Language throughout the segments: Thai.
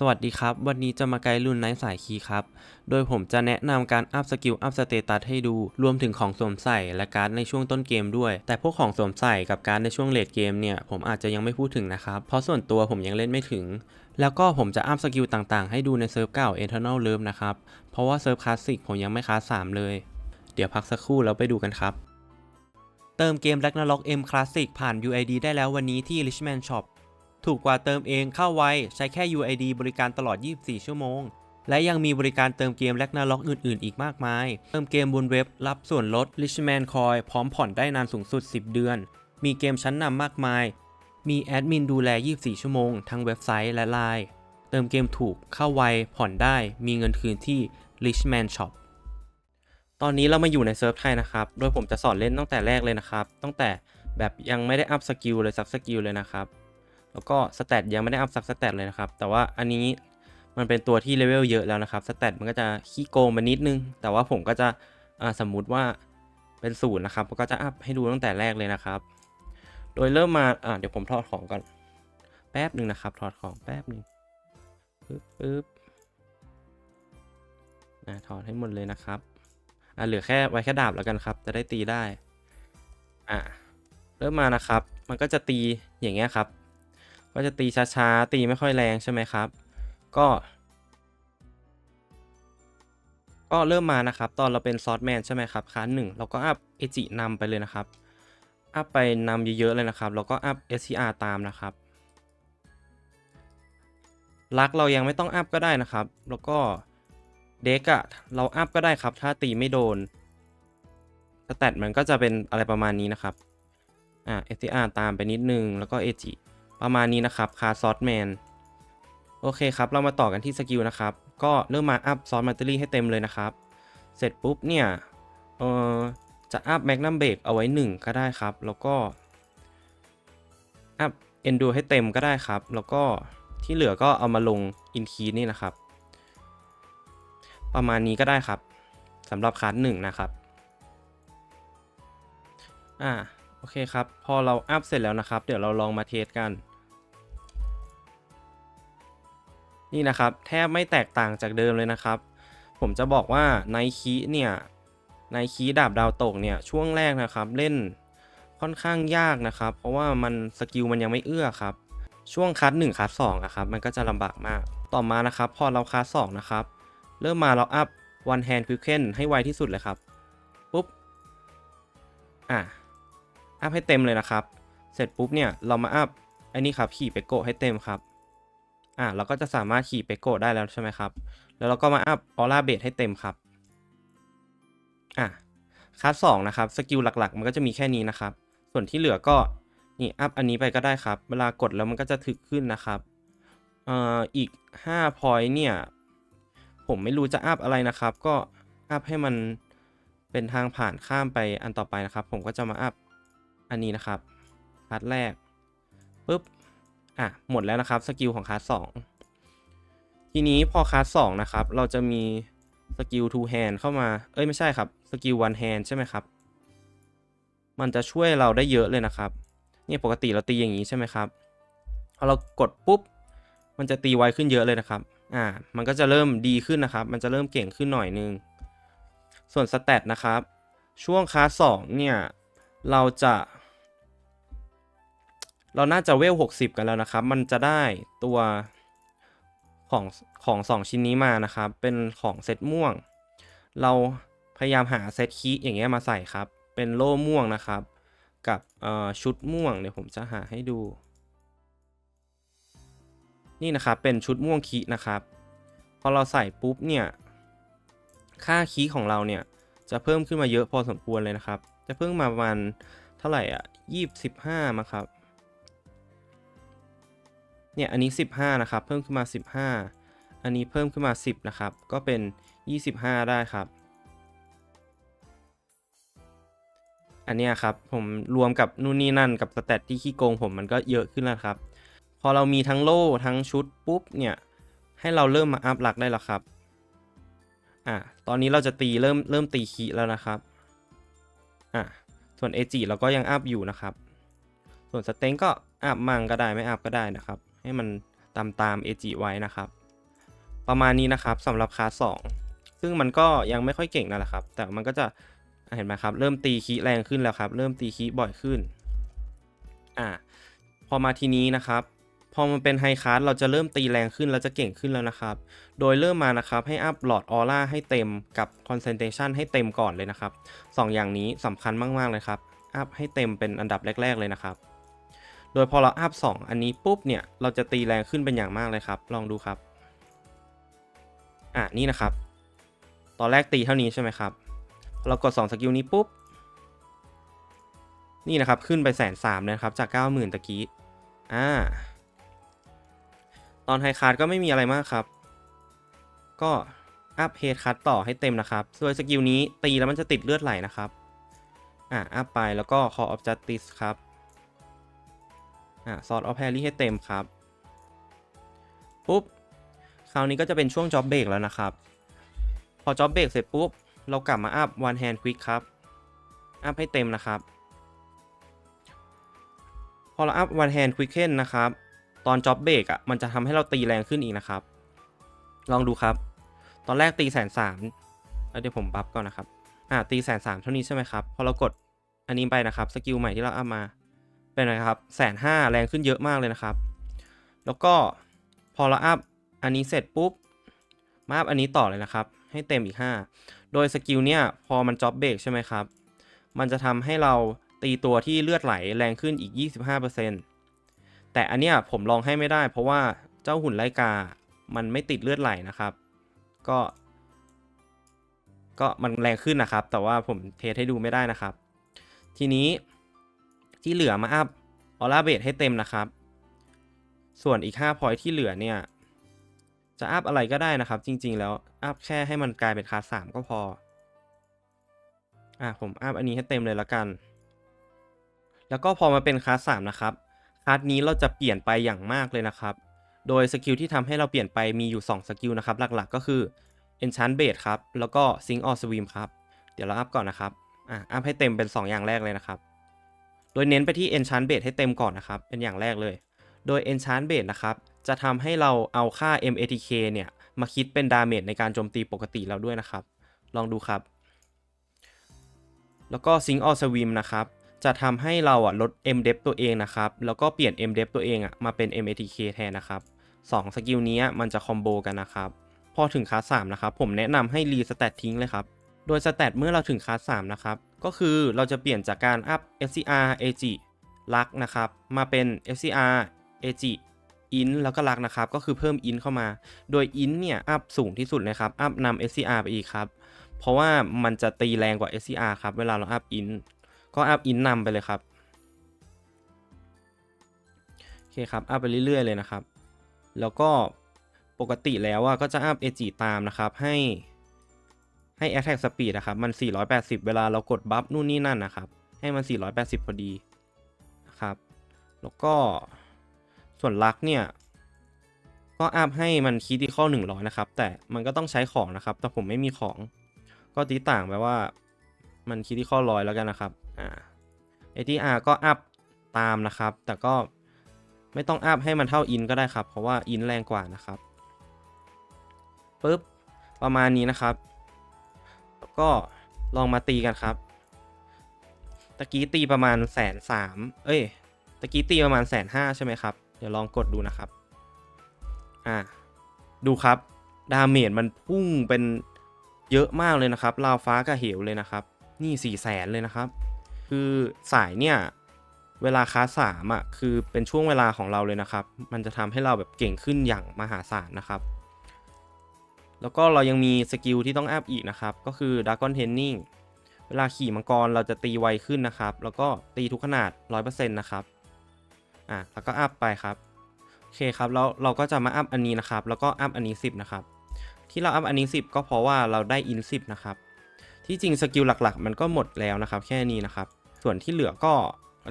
สวัสดีครับ วันนี้จะมาไกด์รุ่นไนท์สายคีครับ โดยผมจะแนะนำการอัพสกิลอัพสเตตัสให้ดู รวมถึงของสวมใส่และการ์ดในช่วงต้นเกมด้วย แต่พวกของสวมใส่กับการ์ดในช่วงเลดเกมเนี่ย ผมอาจจะยังไม่พูดถึงนะครับ เพราะส่วนตัวผมยังเล่นไม่ถึง แล้วก็ผมจะอัพสกิลต่างๆ ให้ดูในเซิร์ฟเก่า Eternal Love นะครับ เพราะว่าเซิร์ฟคลาสสิกผมยังไม่คลาส3เลย เดี๋ยวพักสักครู่แล้วไปดูกันครับ เติมเกม Ragnarok M Classic ผ่าน UID ได้แล้ววันนี้ที่ Richman Shop ถูกกว่าเติมเองเข้าไว ใช้แค่ UID บริการตลอด 24 ชั่วโมง และยังมีบริการเติมเกม Ragnarok อื่น ๆ อีกมากมาย เติมเกมบนเว็บรับส่วนลด Richman Coin พร้อมผ่อนได้นานสูงสุด 10 เดือน มีเกมชั้นนำมากมาย มีแอดมินดูแล 24 ชั่วโมง ทั้งเว็บไซต์และไลน์เติมเกมถูกเข้าไวผ่อนได้ มีเงินคืนที่ Richman Shop ตอนนี้เรามาอยู่ในเซิร์ฟไทยนะครับ โดยผมจะสอนเล่นตั้งแต่แรกเลยนะครับ ตั้งแต่แบบยังไม่ได้อัพสกิลเลยสักสกิลเลยนะครับ แล้วก็สแตทยังไม่ได้อัพสักสแตทเลยนะครับ แต่ว่าอันนี้มันเป็นตัวที่เลเวลเยอะแล้วนะครับสแตทมันก็จะขี้โกงไปนิดนึง แต่ว่าผมก็จะสมมุติว่าเป็นศูนย์นะครับก็จะอัพให้ดูตั้งแต่แรกเลยนะครับ โดยเริ่มมาอ่าเดี๋ยวผมถอดของก่อน แป๊บหนึ่งนะครับถอดของแป๊บหนึ่งปึ๊บปึ๊บอ่าถอดให้หมดเลยนะครับอะเหลือแค่ไว้แค่ดาบแล้วกันครับ จะได้ตีได้อะเริ่มมานะครับ มันก็จะตีอย่างเงี้ยครับ ก็จะตีช้าๆ ตีไม่ค่อยแรงใช่ไหมครับ ก็ ก็เริ่มมานะครับ ตอนเราเป็นซอสแมนใช่ไหมครับค้าหนึ่งเราก็อัพเอจินำไปเลยนะครับ อัพไปนำเยอะๆเลยนะครับ แล้วก็อัพ SCR ตามนะครับ ลักเรายังไม่ต้องอัพก็ได้นะครับ แล้วก็เด็กอะเราอัพก็ได้ครับ ถ้าตีไม่โดนสแตทมันก็จะเป็นอะไรประมาณนี้นะครับ อ่า SCR ตามไปนิดนึง แล้วก็ AG ประมาณนี้นะครับคาซอสแมนโอเคครับ เรามาต่อกันที่สกิลนะครับ ก็เริ่มมาอัพซอสแมตเตอรี่ให้เต็มเลยนะครับ เสร็จปุ๊บเนี่ยเออจะอัพแมกนัมเบรกเอาไว้ 1 ก็ได้ครับ แล้วก็อัพเอนดูให้เต็มก็ได้ครับ แล้วก็ที่เหลือก็เอามาลงอินคีนี่นะครับ ประมาณนี้ก็ได้ครับสำหรับคัสหนึ่งนะครับ อ่า โอเคครับ พอเราอัพเสร็จแล้วนะครับ เดี๋ยวเราลองมาเทสกัน นี่นะครับแทบไม่แตกต่างจากเดิมเลยนะครับ ผมจะบอกว่าไนคีเนี่ยไนคีดาบดาวตกเนี่ยช่วงแรกนะครับเล่นค่อนข้างยากนะครับ เพราะว่ามันสกิลมันยังไม่เอื้อครับ ช่วงคัสหนึ่งคัสสองอะครับมันก็จะลำบากมาก ต่อมานะครับ พอเราคัสสองนะครับ เริ่มมาเราอัพ one hand quicken ให้ไวที่สุดเลยครับปุ๊บอะอัพให้เต็มเลยนะครับ เสร็จปุ๊บเนี่ยเรามาอัพอันนี้ครับขี่ไปโกให้เต็มครับ อะเราก็จะสามารถขี่ไปโกะได้แล้วใช่ไหมครับ แล้วเราก็มาอัพออร่าเบสให้เต็มครับ อะคัสสองนะครับสกิลหลักๆ มันก็จะมีแค่นี้นะครับ ส่วนที่เหลือก็นี่อัพอันนี้ไปก็ได้ครับ เวลากดแล้วมันก็จะถึกขึ้นนะครับเอ่ออีก5 point เนี่ย ผมไม่รู้จะอัพอะไรนะครับ ก็อัพให้มันเป็นทางผ่านข้ามไปอันต่อไปนะครับ ผมก็จะมาอัพอันนี้นะครับคลาสแรกปุ๊บ อะหมดแล้วนะครับสกิลของคลาสสองทีนี้พอคลาสสองนะครับ เราจะมีสกิล two hand เข้ามา เอ้ยไม่ใช่ครับสกิล one hand ใช่ไหมครับ มันจะช่วยเราได้เยอะเลยนะครับ เนี่ยปกติเราตีอย่างนี้ใช่ไหมครับพอเรากดปุ๊บ มันจะตีไวขึ้นเยอะเลยนะครับ อ่า มันก็จะเริ่มดีขึ้นนะครับ มันจะเริ่มเก่งขึ้นหน่อยนึง ส่วนสเตตนะครับ ช่วงคลาสสองเนี่ย เราจะ เราน่าจะเวล 60 กันแล้วนะครับ มันจะได้ตัวของของสองชิ้นนี้มานะครับ เป็นของเซตม่วง เราพยายามหาเซตคีอย่างเงี้ยมาใส่ครับ เป็นโล่ม่วงนะครับ กับชุดม่วงเดี๋ยวผมจะหาให้ดู นี่นะครับเป็นชุดม่วงคีนะครับ พอเราใส่ปุ๊บเนี่ย ค่าคีของเราเนี่ยจะเพิ่มขึ้นมาเยอะพอสมควรเลยนะครับ จะเพิ่มมาประมาณเท่าไหร่อะยี่สิบห้ามาครับ เนี่ยอันนี้สิบห้านะครับ เพิ่มขึ้นมาสิบห้าอันนี้เพิ่มขึ้นมาสิบนะครับ ก็เป็นยี่สิบห้าได้ครับ อันนี้ครับผมรวมกับนู่นนี่นั่นกับสแตทที่ขี้โกงผมมันก็เยอะขึ้นแล้วครับ พอเรามีทั้งโล่ทั้งชุดปุ๊บเนี่ยให้เราเริ่มมาอัพหลักได้แล้วครับอะตอนนี้เราจะตีเริ่มเริ่มตีคีแล้วนะครับอะส่วนเอจิเราก็ยังอัพอยู่นะครับ ส่วนสเต็งก็อัพมั่งก็ได้ไม่อัพก็ได้นะครับ ให้มันตามตามเอจิไว้นะครับ ประมาณนี้นะครับสำหรับคลาสองซึ่งมันก็ยังไม่ค่อยเก่งนั่นแหละครับ แต่มันก็จะเห็นไหมครับ เริ่มตีคีแรงขึ้นแล้วครับ เริ่มตีคีบ่อยขึ้นอ่าพอมาทีนี้นะครับ พอมันเป็นไฮคลาสเราจะเริ่มตีแรงขึ้นแล้วจะเก่งขึ้นแล้วนะครับ โดยเริ่มมานะครับให้อัพหลอดออร่าให้เต็มกับคอนเซนเทชันให้เต็มก่อนเลยนะครับสองอย่างนี้สำคัญมาก ๆ เลยครับ อัพให้เต็มเป็นอันดับแรก ๆ เลยนะครับ โดยพอเราอัพ2อันนี้ปุ๊บเนี่ยเราจะตีแรงขึ้นเป็นอย่างมากเลยครับ ลองดูครับ อะนี่นะครับ ตอนแรกตีเท่านี้ใช่ไหมครับ เรากด2สกิลนี้ปุ๊บ นี่นะครับขึ้นไปแสนสามเลยนะครับจาก 90,000ตะกี้ อ่า ตอนไฮคาร์ดก็ไม่มีอะไรมากครับ ก็อัพเฮดคัตต่อให้เต็มนะครับส่วนสกิลนี้ตีแล้วมันจะติดเลือดไหลนะครับ อ่าอัพไปแล้วก็ Call of Justice ครับ อ่า Sword of Harry ให้เต็มครับ ปุ๊บ คราวนี้ก็จะเป็นช่วง Job Break แล้วนะครับ พอ Job Break เสร็จปุ๊บ เรากลับมาอัพ One Hand Quick ครับ อัพให้เต็มนะครับ พอเราอัพ One Hand Quicken นะครับ ตอน Job Break อะ มันจะทำให้เราตีแรงขึ้นอีกนะครับ ลองดูครับ ตอนแรกตีแสนสามเดี๋ยวผมบัฟก่อนนะครับ อ่าตีแสนสามเท่านี้ใช่ไหมครับ พอเรากดอันนี้ไปนะครับ สกิลใหม่ที่เราอัพมา เป็นไงครับแสนห้าแรงขึ้นเยอะมากเลยนะครับ แล้วก็พอเราอัพอันนี้เสร็จปุ๊บ มาอัพอันนี้ต่อเลยนะครับ ให้เต็มอีก 5 โดยสกิลเนี่ยพอมันจ็อบเบรกใช่ไหมครับ มันจะทำให้เราตีตัวที่เลือดไหลแรงขึ้นอีก 25%แต่อันเนี้ยผมลองให้ไม่ได้ เพราะว่าเจ้าหุ่นไลกา มันไม่ติดเลือดไหลนะครับ ก็ ก็มันแรงขึ้นนะครับ แต่ว่าผมเทสให้ดูไม่ได้นะครับ ทีนี้ ที่เหลือมาอัพออร่าเบสให้เต็มนะครับ ส่วนอีก5พอยที่เหลือเนี่ย จะอัพอะไรก็ได้นะครับ จริง ๆ แล้วอัพแค่ให้มันกลายเป็นคาสามก็พอ อะผมอัพอันนี้ให้เต็มเลยละกัน แล้วก็พอมาเป็นคาสามนะครับคาสนี้เราจะเปลี่ยนไปอย่างมากเลยนะครับ โดยสกิลที่ทำให้เราเปลี่ยนไปมีอยู่2สกิลนะครับหลักๆ ก็คือ Enchant Base ครับ แล้วก็ Sing or Swim ครับ เดี๋ยวเราอัพก่อนนะครับ อะ อัพให้เต็มเป็น 2 อย่างแรกเลยนะครับ โดยเน้นไปที่ Enchant Base ให้เต็มก่อนนะครับ เป็นอย่างแรกเลย โดย Enchant Base นะครับ จะทำให้เราเอาค่า MATK เนี่ย มาคิดเป็นดาเมจในการโจมตีปกติแล้วด้วยนะครับ ลองดูครับ แล้วก็ Sing or Swim นะครับ จะทำให้เราอะลด M depth ตัวเองนะครับ แล้วก็เปลี่ยน M depth ตัวเองอะมาเป็น MATK แทนนะครับสองสกิลนี้มันจะคอมโบกันนะครับ พอถึงคลาส3นะครับ ผมแนะนำให้รีสแตททิ้งเลยครับ โดยสแตทเมื่อเราถึงคลาส3นะครับ ก็คือเราจะเปลี่ยนจากการอัพ FCR AG ลักนะครับ มาเป็น FCR AG อินแล้วก็ลักนะครับ ก็คือเพิ่มอินเข้ามา โดยอินเนี่ยอัพสูงที่สุดเลยครับ อัพนำ FCR ไปอีกครับ เพราะว่ามันจะตีแรงกว่า FCR ครับ เวลาเราอัพอินก็อัพอินนำไปเลยครับ โอเคครับ อัพไปเรื่อย ๆ เลยนะครับ แล้วก็ปกติแล้วอะก็จะอัพ AG ตามนะครับ ให้ ให้ Attack Speed นะครับมัน 480 เวลาเรากดบัฟนู่นนี่นั่นนะครับ ให้มัน 480 พอดีนะครับ แล้วก็ส่วนลักเนี่ย ก็อัพให้มันคีที่ข้อ100 นะครับ แต่มันก็ต้องใช้ของนะครับ แต่ผมไม่มีของ ก็ตีต่างแปลว่า มันคีที่ข้อร้อยแล้วกันนะครับอ่า ATR ก็อัพตามนะครับ แต่ก็ไม่ต้องอัพให้มันเท่าอินก็ได้ครับ เพราะว่าอินแรงกว่านะครับปุ๊บประมาณนี้นะครับ ก็ลองมาตีกันครับ ตะกี้ตีประมาณแสนสามเอ้ย ตะกี้ตีประมาณแสนห้าใช่ไหมครับ เดี๋ยวลองกดดูนะครับ อ่า ดูครับ ดาเมจมันพุ่งเป็นเยอะมากเลยนะครับ ราวฟ้ากับเหวเลยนะครับ นี่สี่แสนเลยนะครับ คือสายเนี่ยเวลาคลาสสามอะคือเป็นช่วงเวลาของเราเลยนะครับ มันจะทำให้เราแบบเก่งขึ้นอย่างมหาศาลนะครับ แล้วก็เรายังมีสกิลที่ต้องอัพอีกนะครับ ก็คือ Dragon Training เวลาขี่มังกรเราจะตีไวขึ้นนะครับ แล้วก็ตีทุกขนาด 100%นะครับ อะ แล้วก็อัพไปครับ โอเคครับ แล้วเราก็จะมาอัพอันนี้นะครับ แล้วก็อัพอันนี้ 10 นะครับ ที่เราอัพอันนี้ 10 ก็เพราะว่าเราได้อิน 10 นะครับ ที่จริงสกิลหลักๆ มันก็หมดแล้วนะครับ แค่นี้นะครับ ส่วนที่เหลือก็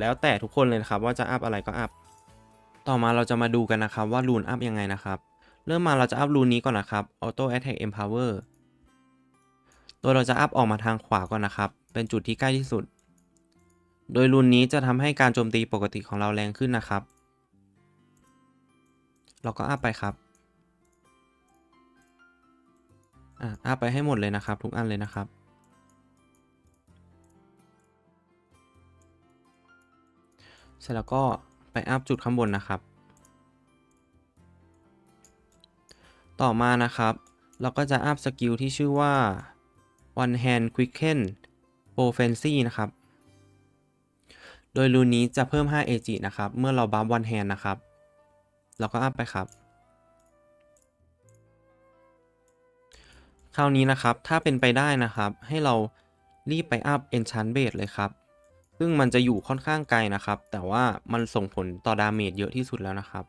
แล้วแต่ทุกคนเลยนะครับ ว่าจะอัพอะไรก็อัพ ต่อมาเราจะมาดูกันนะครับว่ารูนอัพยังไงนะครับ เริ่มมาเราจะอัพรูนนี้ก่อนนะครับ Auto Attack Empower โดยเราจะอัพออกมาทางขวาก่อนนะครับ เป็นจุดที่ใกล้ที่สุด โดยรูนนี้จะทำให้การโจมตีปกติของเราแรงขึ้นนะครับ เราก็อัพไปครับอะอัพไปให้หมดเลยนะครับ ทุกอันเลยนะครับเสร็จแล้วก็ไปอัพจุดข้างบนนะครับ ต่อมานะครับ เราก็จะอัพสกิลที่ชื่อว่า one hand quicken prophecy นะครับ โดยรูนนี้จะเพิ่ม 5 AG นะครับ เมื่อเราบัฟ one hand นะครับ เราก็อัพไปครับ คราวนี้นะครับ ถ้าเป็นไปได้นะครับ ให้เรารีบไปอัพ enchant base เลยครับ ซึ่งมันจะอยู่ค่อนข้างไกลนะครับ แต่ว่ามันส่งผลต่อดาเมจเยอะที่สุดแล้วนะครับ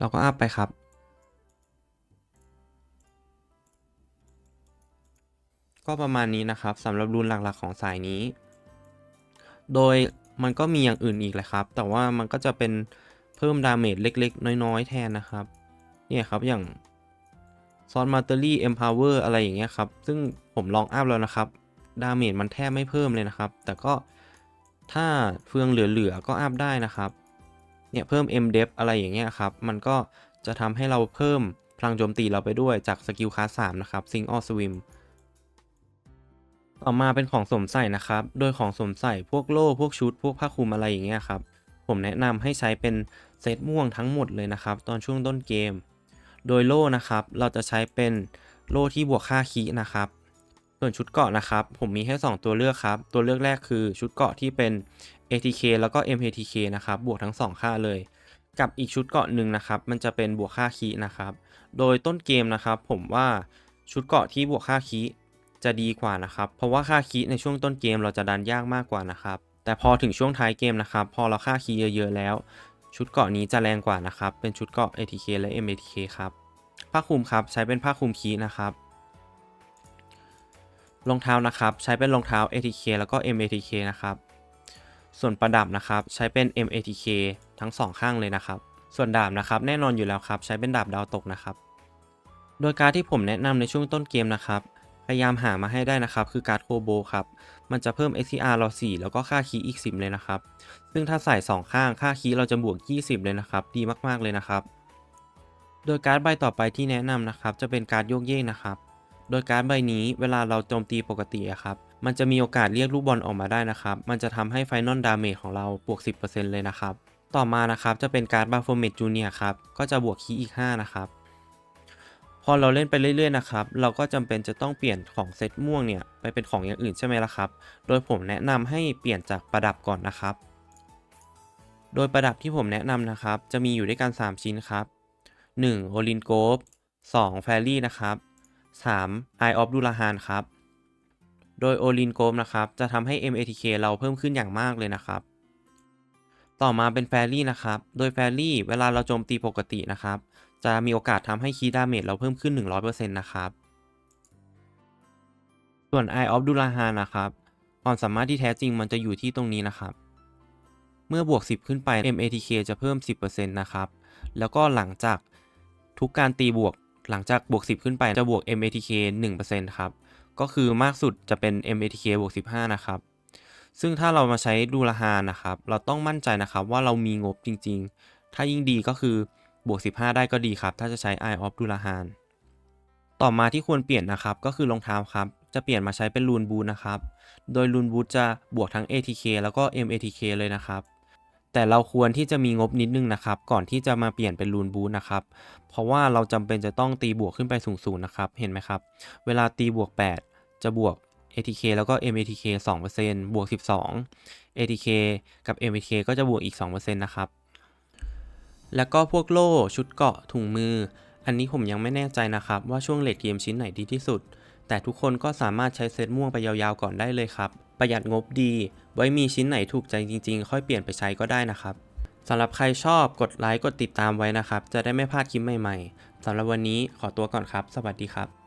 เราก็อัพไปครับ ก็ประมาณนี้นะครับสำหรับรูนหลักๆของสายนี้ โดยมันก็มีอย่างอื่นอีกแหละครับ แต่ว่ามันก็จะเป็นเพิ่มดาเมจเล็กๆ น้อยๆ แทนนะครับ เนี่ยครับอย่างซอนมาเตอรี่เอ็มพาวเวอร์อะไรอย่างเงี้ยครับ ซึ่งผมลองอัพแล้วนะครับ ดาเมจมันแทบไม่เพิ่มเลยนะครับ แต่ก็ถ้าเฟืองเหลือๆ ก็อัพได้นะครับ เนี่ยเพิ่ม M d e p อะไรอย่างเงี้ยครับ มันก็จะทำให้เราเพิ่มพลังโจมตีเราไปด้วยจากสกิลคลาส3นะครับ Sing or Swim ต่อมาเป็นของสวมใส่นะครับ โดยของสวมใส่พวกโล่พวกชุด พวกผ้าคลุมอะไรอย่างเงี้ยครับ ผมแนะนำให้ใช้เป็นเซตม่วงทั้งหมดเลยนะครับ ตอนช่วงต้นเกม โดยโล่นะครับ เราจะใช้เป็นโล่ที่บวกค่าคีนะครับ ส่วนชุดเกราะนะครับ ผมมีให้ 2 ตัวเลือกครับ ตัวเลือกแรกคือชุดเกราะที่เป็น ATK แล้วก็ MATK นะครับ บวกทั้ง 2 ค่าเลย กับอีกชุดเกาะหนึ่งนะครับ มันจะเป็นบวกค่าคีนะครับ โดยต้นเกมนะครับ ผมว่าชุดเกาะที่บวกค่าคีจะดีกว่านะครับ เพราะว่าค่าคีในช่วงต้นเกมเราจะดันยากมากกว่านะครับ แต่พอถึงช่วงท้ายเกมนะครับ พอเราค่าคีเยอะๆแล้ว ชุดเกาะนี้จะแรงกว่านะครับ เป็นชุดเกาะ ATK และ MATK ครับผ้าคลุมครับใช้เป็นผ้าคลุมคีนะครับรองเท้านะครับ ใช้เป็นรองเท้า ATK แล้วก็ MATK นะครับ ส่วนประดับนะครับใช้เป็น MATK ทั้ง 2 ข้างเลยนะครับ ส่วนดาบนะครับ แน่นอนอยู่แล้วครับ ใช้เป็นดาบดาวตกนะครับ โดยการที่ผมแนะนำในช่วงต้นเกมนะครับ พยายามหามาให้ได้นะครับ คือการ์ดโคโบครับ มันจะเพิ่ม STR เรา 4 แล้วก็ค่าคีอีก 10 เลยนะครับ ซึ่งถ้าใส่ 2 ข้างค่าคีเราจะบวก 20 เลยนะครับ ดีมากๆเลยนะครับ โดยการ์ดใบต่อไปที่แนะนำนะครับ จะเป็นการ์ดโยกเยกนะครับ โดยการ์ดใบนี้เวลาเราโจมตีปกติครับ มันจะมีโอกาสเรียกลูกบอลออกมาได้นะครับ มันจะทำให้ไฟนอลดาเมจของเราบวก 10%เลยนะครับ ต่อมานะครับจะเป็นการ์ดบาโฟเมตจูเนียครับ ก็จะบวกคีย์อีก 5 นะครับ พอเราเล่นไปเรื่อยๆนะครับ เราก็จำเป็นจะต้องเปลี่ยนของเซตม่วงเนี่ยไปเป็นของอย่างอื่นใช่ไหมล่ะครับ โดยผมแนะนำให้เปลี่ยนจากประดับก่อนนะครับ โดยประดับที่ผมแนะนำนะครับ จะมีอยู่ด้วยกัน 3 ชิ้นครับ 1. โอลินโกฟ 2. แฟรี่นะครับ 3. Eye of ดูลาฮานครับ โดยโอลินโกฟนะครับ จะทำให้ MATK เราเพิ่มขึ้นอย่างมากเลยนะครับ ต่อมาเป็นแฟรี่นะครับ โดยแฟรี่เวลาเราโจมตีปกตินะครับ จะมีโอกาสทำให้คีย์ดาเมจเราเพิ่มขึ้น 100%นะครับ ส่วน Eye of ดูลาฮานนะครับ ความสามารถที่แท้จริงมันจะอยู่ที่ตรงนี้นะครับ เมื่อบวก 10 ขึ้นไป MATK จะเพิ่ม 10%นะครับ แล้วก็หลังจากทุกการตีบวกหลังจากบวก 10 ขึ้นไปจะบวก MATK 1%ครับ ก็คือมากสุดจะเป็น MATK บวก15 นะครับ ซึ่งถ้าเรามาใช้ดูลาฮานะครับ เราต้องมั่นใจนะครับว่าเรามีงบจริงๆ ถ้ายิ่งดีก็คือบวก 15 ได้ก็ดีครับ ถ้าจะใช้ Eye of ดูลาฮานต่อมาที่ควรเปลี่ยนนะครับ ก็คือรองเท้าครับ จะเปลี่ยนมาใช้เป็นลูนบูทนะครับ โดยลูนบูทจะบวกทั้ง ATK แล้วก็ MATK เลยนะครับแต่เราควรที่จะมีงบนิดนึงนะครับ ก่อนที่จะมาเปลี่ยนเป็นลูนบูทนะครับ เพราะว่าเราจำเป็นจะต้องตีบวกขึ้นไปสูงๆนะครับ เห็นไหมครับ เวลาตีบวก 8 จะบวก ATK แล้วก็ MATK 2%บวก 12 ATK กับ MATK ก็จะบวกอีก 2%นะครับ แล้วก็พวกโล่ ชุดเกาะ ถุงมือ อันนี้ผมยังไม่แน่ใจนะครับว่าช่วงเลดเกมชิ้นไหนดีที่สุด แต่ทุกคนก็สามารถใช้เซตม่วงไปยาวๆก่อนได้เลยครับ ประหยัดงบดี ไว้มีชิ้นไหนถูกใจจริงๆ ค่อยเปลี่ยนไปใช้ก็ได้นะครับสำหรับใครชอบกดไลค์กดติดตามไว้นะครับ จะได้ไม่พลาดคลิปใหม่ๆสำหรับวันนี้ขอตัวก่อนครับ สวัสดีครับ